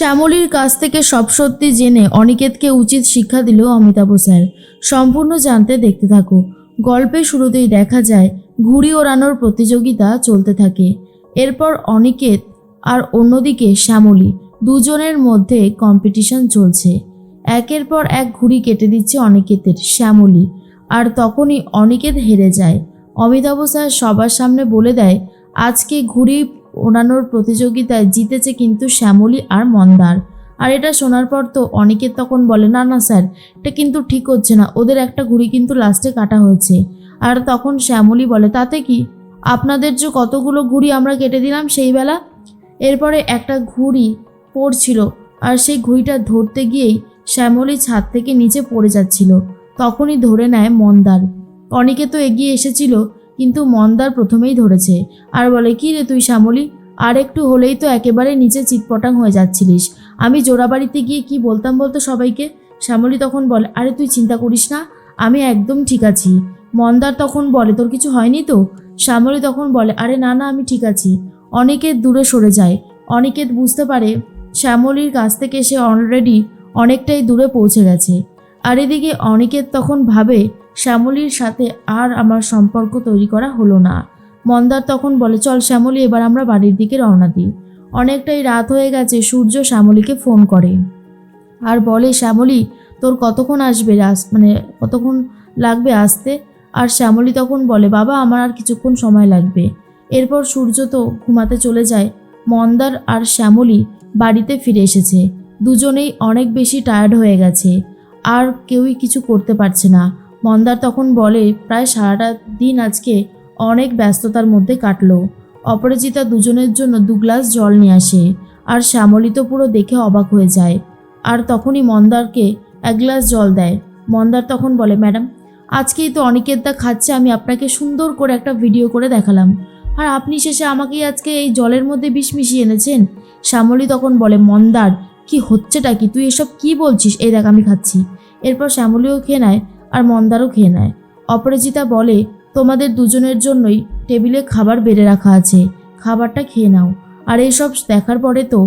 শ্যামলীর কাছ থেকে সব সত্যি জেনে অনিকেতকে উচিত শিক্ষা দিল অমিতাভ স্যার। সম্পূর্ণ জানতে দেখতে থাকো। গল্পের শুরুতেই দেখা যায়, ঘুড়ি ওড়ানোর প্রতিযোগিতা চলতে থাকে। এরপর অনিকেত আর অন্যদিকে শ্যামলী, দুজনের মধ্যে কম্পিটিশন চলছে। একের পর এক ঘুড়ি কেটে দিচ্ছে অনিকেতের শ্যামলী, আর তখনই অনিকেত হেরে যায়। অমিতাভ স্যার সবার সামনে বলে দেয়, আজকে ঘুড়ি ওড়ানোর প্রতিযোগিতায় জিতেছে কিন্তু শ্যামলী আর মন্দার। আর এটা শোনার পর তো অনেকে তখন বলে, না না, স্যার, এটা কিন্তু ঠিক হচ্ছে না। ওদের একটা ঘুড়ি কিন্তু লাস্টে কাটা হয়েছে। আর তখন শ্যামলী বলে, তাতে কি? আপনাদের যে কতগুলো ঘুড়ি আমরা কেটে দিলাম সেই বেলা? এরপরে একটা ঘুড়ি পড়ছিল আর সেই ঘুড়িটা ধরতে গিয়েই শ্যামলী ছাদ থেকে নিচে পড়ে যাচ্ছিল। তখনই ধরে নেয় মন্দার। অনেকে তো এগিয়ে এসেছিল কিন্তু মন্দার প্রথমেই ধরেছে। আর বলে, কি রে তুই শ্যামলী? আর একটু হলেই তো একেবারে নিচে চিটপটাং হয়ে যাচ্ছিলিস। আমি জোড়াবাড়িতে গিয়ে কি বলতাম বলতো সবাইকে? শ্যামলী তখন বলে, আরে তুই চিন্তা করিস না, আমি একদম ঠিক আছি। মন্দার তখন বলে, তোর কিছু হয়নি তো? শ্যামলী তখন বলে, আরে না না, আমি ঠিক আছি। অনেকের দূরে সরে যায় অনিকেত বুঝতে পারে শ্যামলীর কাছ থেকে সে অলরেডি অনেকটাই দূরে পৌঁছে গেছে। আর এদিকে অনিকেত তখন ভাবে শ্যামলীর সাথে আর আমার সম্পর্ক তৈরি করা হলো না। মন্দার তখন বলে, চল শ্যামলী, এবার আমরা বাড়ির দিকে রওনা দিই। অনেকটাই রাত হয়ে গেছে, সূর্য শ্যামলীকে ফোন করে। আর বলে, শ্যামলী, তোর কতক্ষণ আসবে মানে কতক্ষণ লাগবে আসতে? আর শ্যামলী তখন বলে, বাবা, আমার আর কিছুক্ষণ সময় লাগবে। এরপর সূর্য তো ঘুমাতে চলে যায়, মন্দার আর শ্যামলী বাড়িতে ফিরে এসেছে। দুজনেই অনেক বেশি টায়ার্ড হয়ে গেছে, আর কেউই কিছু করতে পারছে না। মন্দার তখন বলে, প্রায় সারাটা দিন আজকে অনেক ব্যস্ততার মধ্যে কাটলো। অপরাজিতা দুজনের জন্য দু গ্লাস জল নিয়ে আসে। আর শ্যামলী তো পুরো দেখে অবাক হয়ে যায়। আর তখনই মন্দারকে এক গ্লাস জল দেয়। মন্দার তখন বলে, ম্যাডাম, আজকেই তো অনেকের দা খাচ্ছে, আমি আপনাকে সুন্দর করে একটা ভিডিও করে দেখালাম। আর আপনি শেষে আমাকেই আজকে এই জলের মধ্যে বিষ মিশিয়ে এনেছেন? শ্যামলী তখন বলে, মন্দার, কি হচ্ছেটা কি? তুই এসব কি বলছিস? এই দেখ, আমি খাচ্ছি। এরপর শ্যামলীও খেয়ে নেয়। আর মন্দারও খেয়ে নেয়। অপরাজিতা বলে, তোমাদের দুজনের জন্যই টেবিলে খাবার বেড়ে রাখা আছে, খাবারটা খেয়ে নাও। আর এইসব দেখার পরে তো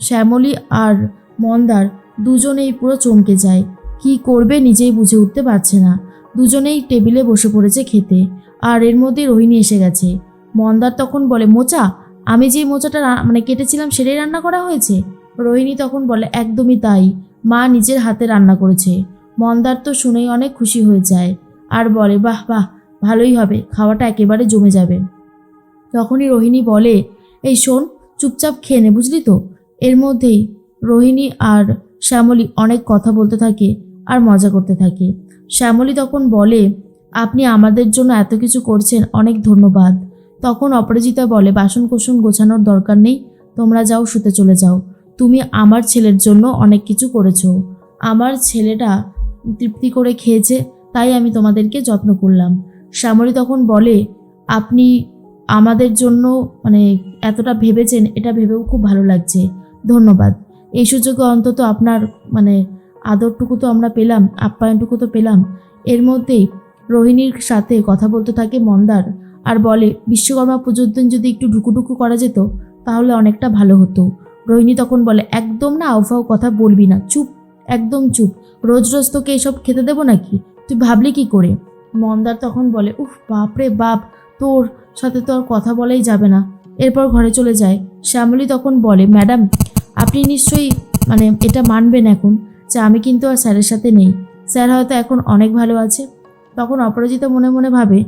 শ্যামলী আর মন্দার দুজনেই পুরো চমকে যায়। কি করবে নিজেই বুঝে উঠতে পারছে না। দুজনেই টেবিলে বসে পড়েছে খেতে, আর এর মধ্যে রোহিণী এসে গেছে। মন্দার তখন বলে, মোচা, আমি যে মোচাটা মানে কেটেছিলাম সেটাই রান্না করা হয়েছে? রোহিণী তখন বলে, একদমই তাই। মা নিজের হাতে রান্না করেছে। মন্দার তো শুনেই অনেক খুশি হয়ে যায়। আর বলে, বাহ বাহ, ভালোই হবে, খাওয়াটা একেবারে জমে যাবে। তখনই রোহিণী বলে, এই শোন, চুপচাপ খেয়ে নে, বুঝলি তো? এর মধ্যেই রোহিণী আর শ্যামলী অনেক কথা বলতে থাকে আর মজা করতে থাকে। শ্যামলী তখন বলে, আপনি আমাদের জন্য এত কিছু করছেন, অনেক ধন্যবাদ। তখন অপরাজিতা বলে বাসন কোসন গোছানোর দরকার নেই, তোমরা যাও, শুতে চলে যাও। তুমি আমার ছেলের জন্য অনেক কিছু করেছ। আমার ছেলেটা তৃপ্তি করে খেয়েছে, তাই আমি তোমাদেরকে যত্ন করলাম। শ্যামলী তখন বলে, আপনি আমাদের জন্য মানে এতটা ভেবেছেন, এটা ভেবেও খুব ভালো লাগছে। ধন্যবাদ। এই সুযোগে অন্তত আপনার মানে আদরটুকু তো আমরা পেলাম, আপ্যায়নটুকু তো পেলাম। এর মধ্যেই রোহিণীর সাথে কথা বলতে থাকে মন্দার আর বলে, বিশ্বকর্মা পুজোর দিন যদি একটু ঢুকুঢুকু করা যেত, তাহলে অনেকটা ভালো হতো। রোহিণী তখন বলে, একদম না, আউফাও কথা বলবি না, চুপ একদম চুপ। রোজ রোজ তোকে এসব খেতে দেবো নাকি? তুই ভাবলি কি করে? মন্দার তখন বলে, উফ বাপরে বাপ, তোর সাথে তো আর কথা বলাই যাবে না। এরপর ঘরে চলে যায়। শ্যামলী তখন বলে, ম্যাডাম, আপনি নিশ্চয়ই মানে এটা মানবেন এখন যে আমি কিন্তু আর স্যারের সাথে নেই। স্যার হয়তো এখন অনেক ভালো আছে। তখন অপরাজিতা মনে মনে ভাবে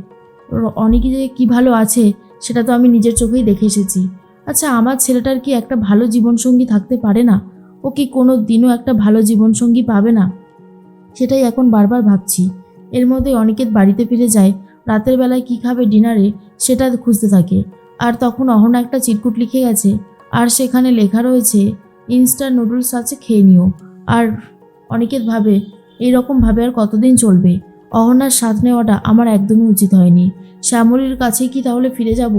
অনেকে যে কী ভালো আছে, সেটা তো আমি নিজের চোখেই দেখে এসেছি। আচ্ছা আমার ছেলেটার কি একটা ভালো জীবনসঙ্গী থাকতে পারে না? ও কি কোনো দিনও একটা ভালো জীবনসঙ্গী পাবে না? সেটাই এখন বারবার ভাবছি। এর মধ্যে অনিকেত বাড়িতে ফিরে যায়, রাতের বেলায় কী খাবে ডিনারে সেটা খুঁজতে থাকে। আর তখন অহনা একটা চিরকুট লিখে গেছে, আর সেখানে লেখা রয়েছে ইনস্ট্যান্ট নুডলস আছে, খেয়ে নিও। আর অনিকেত ভাবে, এইরকম ভাবে আর কতদিন চলবে? অহনার স্বাদ নেওয়াটা আমার একদমই উচিত হয়নি। শ্যামলীর কাছে কি তাহলে ফিরে যাব?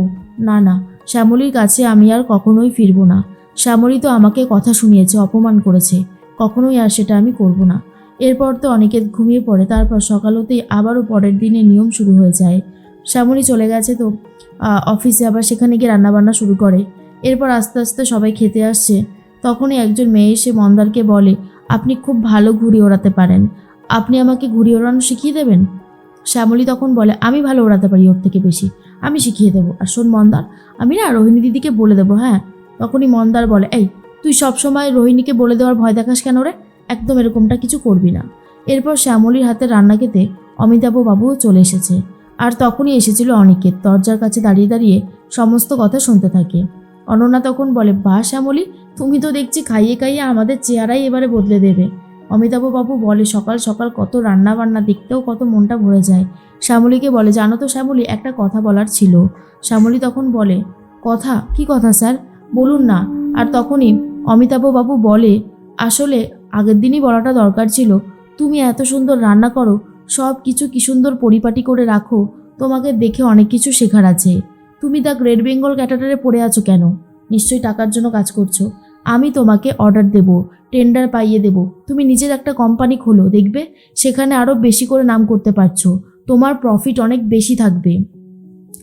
না না, শ্যামলীর কাছে আমি আর কখনোই ফিরবো না। শ্যামলী তো আমাকে কথা শুনিয়েছে, অপমান করেছে। কখনোই আর সেটা আমি করব না। এরপর তো অনেকের ঘুমিয়ে পড়ে, তারপর সকাল হতেই আবারও পরের দিনে নিয়ম শুরু হয়ে যায়। শ্যামলী চলে গেছে তো অফিসে আবার সেখানে গিয়ে রান্নাবান্না শুরু করে। এরপর আস্তে আস্তে সবাই খেতে আসছে। তখনই একজন মেয়ে এসে মন্দারকে বলে, আপনি খুব ভালো ঘুড়ি ওড়াতে পারেন। আপনি আমাকে ঘুড়ি ওড়ানো শিখিয়ে দেবেন? শ্যামলী তখন বলে, আমি ভালো ওড়াতে পারি ওর থেকে বেশি। আমি শিখিয়ে দেবো। আর শোন মন্দার, আমি না রোহিণী দিদিকে বলে দেবো হ্যাঁ? তখনই মন্দার বলে, এই, তুই সবসময় রোহিণীকে বলে দেওয়ার ভয় দেখাস কেন রে? একদম এরকমটা কিছু করবি না। এরপর শ্যামলীর হাতে রান্না খেতে অমিতাভ বাবুও চলে এসেছে। আর তখনই এসেছিল অনিকেত, দরজার কাছে দাঁড়িয়ে দাঁড়িয়ে সমস্ত কথা শুনতে থাকে। অনন্যা তখন বলে বা শ্যামলী, তুমি তো দেখছি খাইয়ে খাইয়ে আমাদের চেহারাই এবারে বদলে দেবে। অমিতাভ বাবু বলে, সকাল সকাল কত রান্না বান্না দেখতেও কত মনটা ভরে যায়। শ্যামলীকে বলে, জানো তো শ্যামলী, একটা কথা বলার ছিল। শ্যামলী তখন বলে, কথা? কি কথা, স্যার? বলুন না। আর তখনই অমিতাভ বাবু বলে, আসলে আগের দিনই বলাটা দরকার ছিল। তুমি এত সুন্দর রান্না করো, সব কিছু কি সুন্দর পরিপাটি করে রাখো, তোমাকে দেখে অনেক কিছু শেখার আছে। তুমি দ্য গ্রেট বেঙ্গল ক্যাটাটারে পড়ে আছো কেন? নিশ্চয়ই টাকার জন্য কাজ করছ। আমি তোমাকে অর্ডার দেব, টেন্ডার পাইয়ে দেব। তুমি নিজের একটা কোম্পানি খোলো, দেখবে? সেখানে আরও বেশি করে নাম করতে পারছ। তোমার প্রফিট অনেক বেশি থাকবে।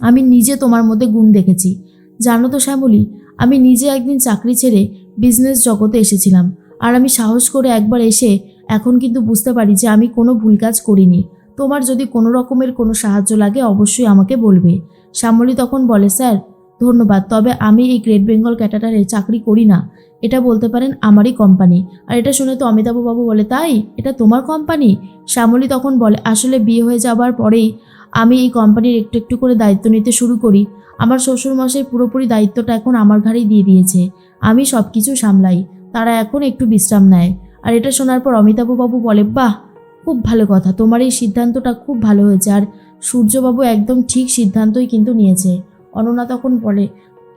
আমি নিজে তোমার মধ্যে গুণ দেখেছি। জানো তো শ্যামলী আমি নিজে একদিন চাকরি ছেড়ে বিজনেস জগতে এসেছিলাম। আর আমি সাহস করে একবার এসে এখন কিন্তু বুঝতে পারি যে আমি কোনো ভুল কাজ করিনি। তোমার যদি কোনো রকমের কোনো সাহায্য লাগে, অবশ্যই আমাকে বলবে। শ্যামলী তখন বলে, স্যার, ধন্যবাদ। তবে আমি এই গ্রেট বেঙ্গল ক্যাটাটারে চাকরি করি না। এটা বলতে পারেন আমারই কোম্পানি আর এটা শুনে তো অমিতাভ বাবু বলে, তাই? এটা তোমার কোম্পানি শ্যামলী তখন বলে, আসলে বিয়ে হয়ে যাবার পরেই আমি এই কোম্পানির একটু একটু করে দায়িত্ব নিতে শুরু করি। আমার শ্বশুরমশাই পুরোপুরি দায়িত্বটা এখন আমার ঘাড়েই দিয়ে দিয়েছে। আমি সব কিছু সামলাই। তারা এখন একটু বিশ্রাম নেয়। আর এটা শোনার পর অমিতাভবাবু বলে, বাহ, খুব ভালো কথা। তোমার এই সিদ্ধান্তটা খুব ভালো হয়েছে। আর সূর্যবাবু একদম ঠিক সিদ্ধান্তই কিন্তু নিয়েছে। অনন্যা তখন বলে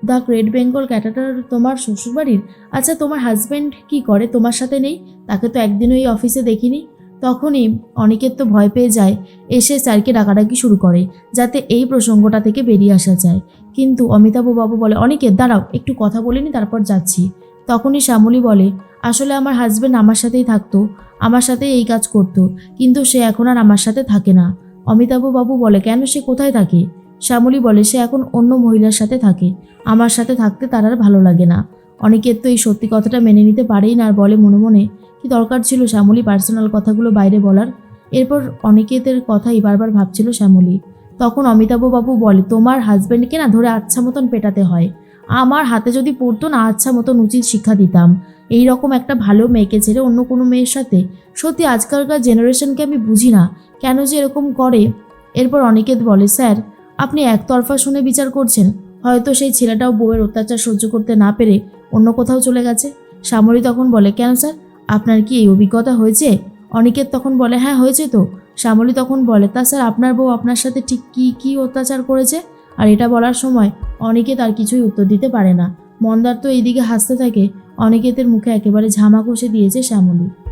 দ্য গ্রেট বেঙ্গল ক্যাটাটার তোমার শ্বশুরবাড়ির? আচ্ছা তোমার হাজব্যান্ড কি করে? তোমার সাথে নেই? তাকে তো একদিনও এই অফিসে দেখিনি। তখনই অনেকের তো ভয় পেয়ে যায়, এসে স্যারকে ডাকাডাকি শুরু করে, যাতে এই প্রসঙ্গটা থেকে বেরিয়ে আসা যায়। কিন্তু অমিতাভ বাবু বলে অনেকের দাঁড়াও, একটু কথা বলিনি তারপর যাচ্ছি। তখনই শ্যামলী বলে, আসলে আমার হাজব্যান্ড আমার সাথেই থাকতো, আমার সাথে এই কাজ করতো, কিন্তু সে এখন আর আমার সাথে থাকে না। অমিতাভ বাবু বলে, কেন সে কোথায় থাকে? শ্যামলী বলে, সে এখন অন্য মহিলার সাথে থাকে, আমার সাথে থাকতে তার আর ভালো লাগে না। অনেকের তো এই সত্যি কথাটা মেনে নিতে পারেই না আর বলে মনে মনে কি দরকার ছিল শ্যামলী পার্সোনাল কথাগুলো বাইরে বলার? এরপর অনিকেতের কথাই বারবার ভাবছিল শ্যামলী। তখন অমিতাভ বাবু বলে, তোমার হাজব্যান্ডকে না ধরে আচ্ছা মতন পেটাতে হয়। আমার হাতে যদি পড়তো না আচ্ছা মতন উচিত শিক্ষা দিতাম। এই রকম একটা ভালো মেয়েকে ছেড়ে অন্য কোনো মেয়ের সাথে সত্যি আজকালকার জেনারেশনকে আমি বুঝি না। কেন যে এরকম করে? এরপর অনিকেত বলে, স্যার, আপনি একতরফা শুনে বিচার করছেন। হয়তো সেই ছেলেটাও বউয়ের অত্যাচার সহ্য করতে না পেরে অন্য কোথাও চলে গেছে। শ্যামলী তখন বলে, কেন স্যার? আপনার কি এই অভিজ্ঞতা হয়েছে? অনিকেত তখন বলে হ্যাঁ হয়েছে তো। শ্যামলী তখন বলে, তা স্যার, আপনার বউ আপনার সাথে ঠিক কী কী অত্যাচার করেছে? আর এটা বলার সময় অনেকে তার কিছুই উত্তর দিতে পারে না। মন্দার তো এইদিকে হাসতে থাকে। অনেকেদের মুখে একেবারে ঝামা কষে দিয়েছে শ্যামলী।